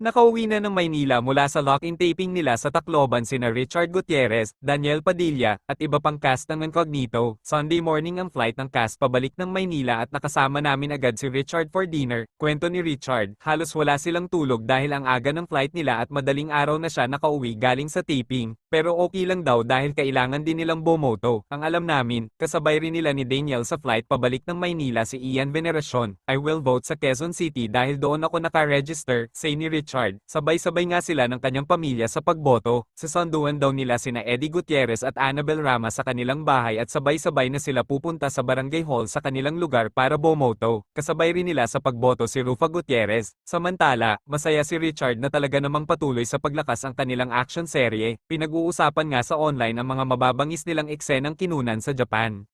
Nakauwi na ng Maynila mula sa lock-in taping nila sa Tacloban sina Richard Gutierrez, Daniel Padilla, at iba pang cast ng Incognito. Sunday morning ang flight ng cast pabalik ng Maynila at nakasama namin agad si Richard for dinner. Kwento ni Richard, halos wala silang tulog dahil ang aga ng flight nila at madaling araw na siya nakauwi galing sa taping. Pero okay lang daw dahil kailangan din nilang bumoto. Ang alam namin, kasabay rin nila ni Daniel sa flight pabalik ng Maynila si Ian Veneracion. I will vote sa Quezon City dahil doon ako naka-register, say ni Richard. Sabay-sabay nga sila ng kanyang pamilya sa pagboto. Sa sunduan daw nila sina Eddie Gutierrez at Annabel Rama sa kanilang bahay at sabay-sabay na sila pupunta sa barangay hall sa kanilang lugar para bumoto. Kasabay rin nila sa pagboto si Rufa Gutierrez. Samantala, masaya si Richard na talaga namang patuloy sa paglakas ang kanilang action serye. Pinag-uusapan nga sa online ang mga mababangis nilang eksenang kinunan sa Japan.